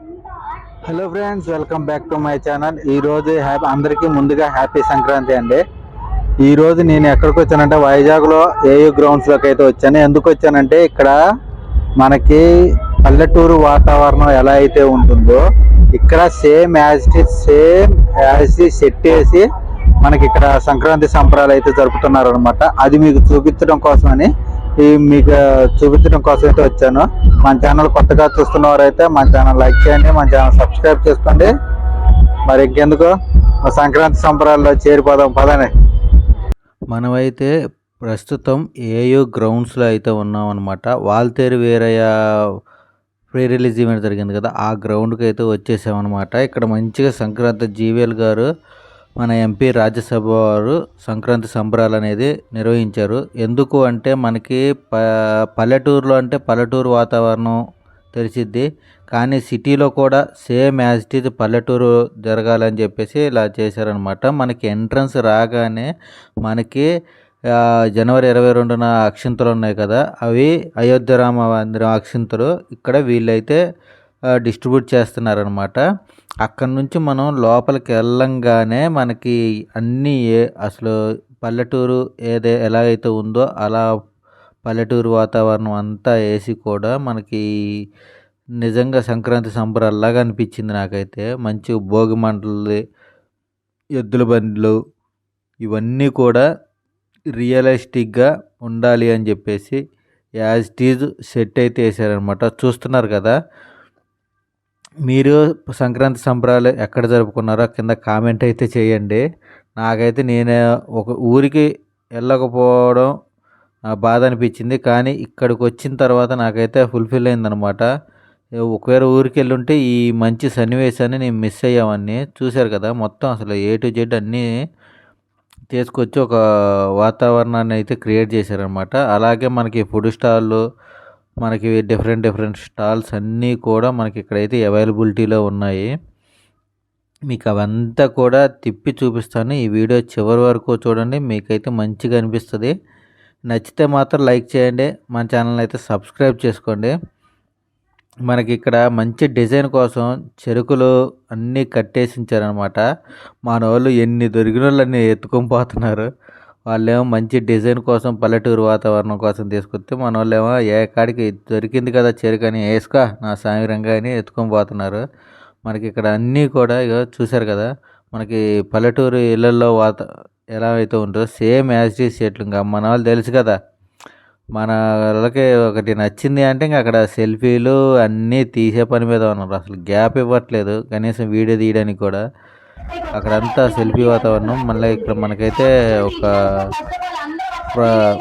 Hello friends welcome back to my channel ఈ రోజు happy అందరికీ ముందుగా హ్యాపీ సంక్రాంతి అండి. ఈరోజు నేను ఎక్కడికి వచ్చానంటే వైజాగ్లో ఏయూ గ్రౌండ్స్లోకి అయితే వచ్చాను. ఎందుకు వచ్చానంటే ఇక్కడ మనకి పల్లెటూరు వాతావరణం ఎలా అయితే ఉంటుందో ఇక్కడ same as same as set వేసి మనకి ఇక్కడ సంక్రాంతి సంబరాలు అయితే జరుపుతున్నారు అనమాట అది మీకు చూపించడం కోసమని మీకు చూపించడం కోసం అయితే వచ్చాను. మన ఛానల్ కొత్తగా చూస్తున్న వారైతే మన ఛానల్ లైక్ చేయండి మన ఛానల్ సబ్స్క్రైబ్ చేసుకోండి. మరి ఇంకెందుకు? సంక్రాంతి సంబరాల్లో చేరిపోదాం పదని మనమైతే ప్రస్తుతం ఏయూ గ్రౌండ్స్లో అయితే ఉన్నాం అనమాట Waltair Veerayya pre release event జరిగింది కదా ఆ గ్రౌండ్కి అయితే వచ్చేసామన్నమాట. ఇక్కడ మంచిగా సంక్రాంతి జీవేల్ గారు మన ఎంపీ రాజ్యసభ వారు సంక్రాంతి సంబరాలు అనేది నిర్వహించారు. ఎందుకు అంటే మనకి ప పల్లెటూరులో అంటే పల్లెటూరు వాతావరణం తెలిసిద్ది. కానీ సిటీలో కూడా సేమ్ యాజ్ ఇట్ ఈజ్ పల్లెటూరు జరగాలని చెప్పేసి ఇలా చేశారనమాట మనకి ఎంట్రన్స్ రాగానే మనకి జనవరి ఇరవై రెండున అక్షింతలు ఉన్నాయి కదా అవి అయోధ్య రామ మందిరం అక్షింతలు. ఇక్కడ వీళ్ళైతే డిస్ట్రిబ్యూట్ చేస్తున్నారనమాట అక్కడి నుంచి మనం లోపలికి వెళ్ళంగానే మనకి అన్నీ ఏ అసలు పల్లెటూరు ఏదే ఎలాగైతే ఉందో అలా పల్లెటూరు వాతావరణం అంతా వేసి కూడా మనకి నిజంగా సంక్రాంతి సంబరాల్లాగా అనిపించింది నాకైతే. మంచి భోగి మంటలు ఎద్దుల బండ్లు ఇవన్నీ కూడా రియలిస్టిక్గా ఉండాలి అని చెప్పేసి యాజ్ టీజ్ సెట్ అయితే వేసారనమాట చూస్తున్నారు కదా? మీరు సంక్రాంతి సంబరాలు ఎక్కడ జరుపుకున్నారో కింద కామెంట్ అయితే చేయండి. నాకైతే నేను ఒక ఊరికి వెళ్ళకపోవడం బాధ అనిపించింది. కానీ ఇక్కడికి వచ్చిన తర్వాత నాకైతే ఫుల్ఫిల్ అయిందనమాట ఒకవేళ ఊరికి వెళ్ళి ఉంటే ఈ మంచి సన్నివేశాన్ని నేను మిస్ అయ్యామని చూశారు కదా. మొత్తం అసలు ఏ టు జెడ్ అన్నీ తీసుకొచ్చి ఒక వాతావరణాన్ని అయితే క్రియేట్ చేశారనమాట అలాగే మనకి ఫుడ్ స్టాళ్ళు మనకి డిఫరెంట్ డిఫరెంట్ స్టాల్స్ అన్నీ కూడా మనకి ఇక్కడైతే అవైలబిలిటీలో ఉన్నాయి. మీకు అవంతా కూడా తిప్పి చూపిస్తాను. ఈ వీడియో చివరి వరకు చూడండి. మీకైతే మంచిగా అనిపిస్తుంది. నచ్చితే మాత్రం లైక్ చేయండి. మన ఛానల్ అయితే సబ్స్క్రైబ్ చేసుకోండి. మనకి ఇక్కడ మంచి డిజైన్ కోసం చెరుకులు అన్నీ కట్టేసించారనమాట మన వాళ్ళు ఎన్ని దొరికిన వాళ్ళు అన్నీ ఎత్తుకొని పోతున్నారు. వాళ్ళేమో మంచి డిజైన్ కోసం పల్లెటూరు వాతావరణం కోసం తీసుకొస్తే మన వాళ్ళేమో ఏ కాడికి దొరికింది కదా చెరుకు అని వేసుకో నా సామిరంగా అని ఎత్తుకొని పోతున్నారు. మనకి ఇక్కడ అన్నీ కూడా ఇక చూశారు కదా మనకి పల్లెటూరు ఇళ్ళల్లో వాత ఎలా అయితే ఉంటుందో సేమ్ యాజ్ ఇట్ చెట్లు ఇంకా మన వాళ్ళు తెలుసు కదా మన వాళ్ళకి ఒకటి నచ్చింది అంటే ఇంకా అక్కడ సెల్ఫీలు అన్నీ తీసే పని మీద ఉన్నారు. అసలు గ్యాప్ ఇవ్వట్లేదు. కనీసం వీడియో తీయడానికి కూడా అక్కడంతా సెల్ఫీ వాతావరణం. మళ్ళీ ఇక్కడ మనకైతే ఒక ప్ర-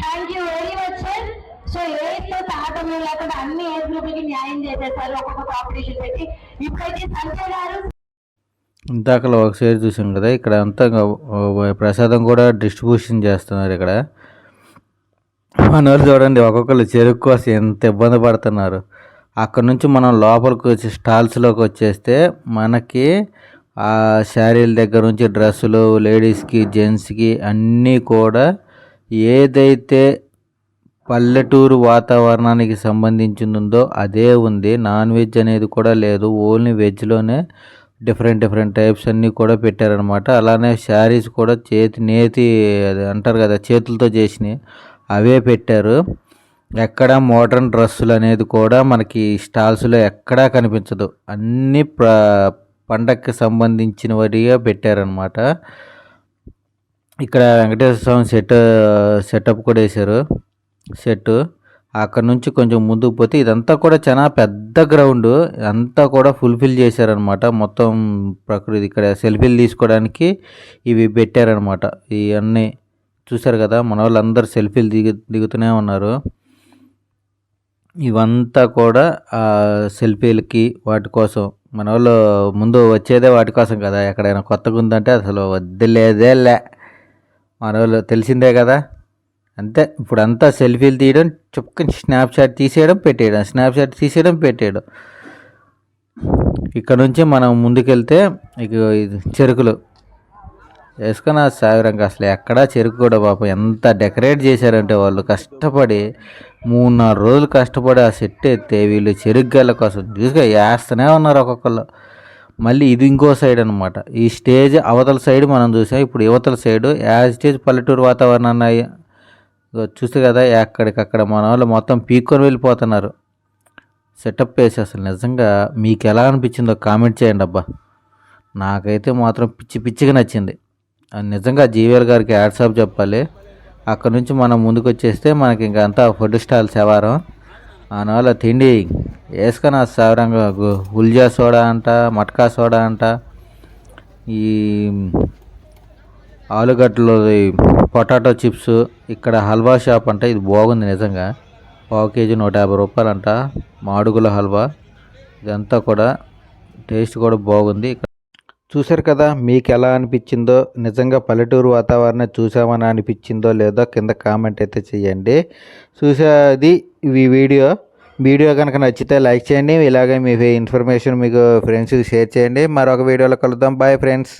thank you very much sir so ఏజ్తో తారతమ్యం లేకుండా అన్ని ఏజ్ గ్రూపులకి న్యాయం చేసేసారు ఒక్కొక్క కాంపిటీషన్ పెట్టి. ఇప్పుడైతే సంజయ్ గారు ఇందాకలో ఒక సైడ్ చూసాం కదా ఇక్కడ అంతా ప్రసాదం కూడా డిస్ట్రిబ్యూషన్ చేస్తున్నారు ఇక్కడ. మన వాళ్ళు చూడండి ఒక్కొక్కరు చెరుకు కోసం ఎంత ఇబ్బంది పడుతున్నారు. అక్కడ నుంచి మనం లోపలికి వచ్చి స్టాల్స్లోకి వచ్చేస్తే మనకి ఆ శారీల దగ్గర నుంచి డ్రెస్సులు లేడీస్కి జెంట్స్కి అన్నీ కూడా ఏదైతే పల్లెటూరు వాతావరణానికి సంబంధించిందో ఉందో అదే ఉంది. నాన్ వెజ్ అనేది కూడా లేదు. ఓన్లీ వెజ్లోనే డిఫరెంట్ డిఫరెంట్ టైప్స్ అన్నీ కూడా పెట్టారనమాట. అలానే శారీస్ కూడా చేతి నేతి అది అంటారు కదా చేతులతో చేసినవి అవే పెట్టారు. ఎక్కడ మోడర్న్ డ్రెస్సులు అనేది కూడా మనకి స్టాల్స్లో ఎక్కడా కనిపించదు. అన్నీ ప్ర పండగకి సంబంధించిన వాటిగా పెట్టారనమాట ఇక్కడ వెంకటేశ్వర స్వామి సెట్ సెటప్ కూడా వేశారు. సెట్ అక్కడ నుంచి కొంచెం ముందుకు పోతే ఇదంతా కూడా చాలా పెద్ద గ్రౌండ్. అంతా కూడా ఫుల్ఫిల్ చేశారనమాట మొత్తం ప్రకృతి ఇక్కడ సెల్ఫీలు తీసుకోవడానికి ఇవి పెట్టారనమాట ఇవన్నీ చూశారు కదా? మన వాళ్ళందరూ సెల్ఫీలు దిగు దిగుతూనే ఉన్నారు. ఇవంతా కూడా ఆ సెల్ఫీలకి వాటి కోసం. మన వాళ్ళు ముందు వచ్చేదే వాటి కోసం కదా. ఎక్కడైనా కొత్తగా ఉందంటే అసలు వద్దులేదే లే మన వాళ్ళు తెలిసిందే కదా. అంతే. ఇప్పుడు అంతా సెల్ఫీలు తీయడం చుక్కని స్నాప్షాట్ తీసేయడం పెట్టేయడం. స్నాప్షాట్ తీసేయడం పెట్టేయడం. ఇక్కడ నుంచి మనం ముందుకెళ్తే ఇక ఇది చెరుకులు. వేసుకున్న సాగరంకి అసలు ఎక్కడా చెరుకు కూడా పాపం ఎంత డెకరేట్ చేశారంటే వాళ్ళు కష్టపడి మూడు నాలుగు రోజులు కష్టపడి ఆ సెట్ ఎత్తే వీళ్ళు చెరుకు గల్ల కోసం. చూసుగా వేస్తూనే ఉన్నారు ఒక్కొక్కళ్ళు. మళ్ళీ ఇది ఇంకో సైడ్ అనమాట ఈ స్టేజ్ అవతల సైడ్ మనం చూసాం. ఇప్పుడు యువతల సైడ్ యాజ్ స్టేజ్ పల్లెటూరు వాతావరణాన్ని చూస్తే కదా ఎక్కడికక్కడ మన వాళ్ళు మొత్తం పీక్కొని వెళ్ళిపోతున్నారు. సెటప్ వేసి అసలు నిజంగా మీకు ఎలా అనిపించిందో కామెంట్ చేయండి అబ్బా. నాకైతే మాత్రం పిచ్చి పిచ్చిగా నచ్చింది. నిజంగా జీవీఎల్ గారికి యాడ్సాప్ చెప్పాలి. అక్కడ నుంచి మనం ముందుకు వచ్చేస్తే మనకి ఇంకా అంతా ఫుడ్ స్టాల్ సేవారం దానివల్ల తిండి వేసుకొని సేవరంగా ఉల్జా సోడా అంట మట్కా సోడా అంట ఈ ఆలుగడ్డలు పొటాటో చిప్స్ ఇక్కడ హల్వా షాప్ అంట ఇది బాగుంది నిజంగా. పావు కేజీ నూట యాభై రూపాయలు అంట మాడుగుల హల్వా. ఇదంతా కూడా టేస్ట్ కూడా బాగుంది. చూశారు కదా మీకు ఎలా అనిపించిందో? నిజంగా పల్లెటూరు వాతావరణం చూసామని అనిపించిందో లేదో కింద కామెంట్ అయితే చేయండి. చూసేది ఈ వీడియో. వీడియో కనుక నచ్చితే లైక్ చేయండి. ఇలాగే మీ ఇన్ఫర్మేషన్ మీకు ఫ్రెండ్స్కి షేర్ చేయండి. మరొక వీడియోలో కలుద్దాం. Bye friends.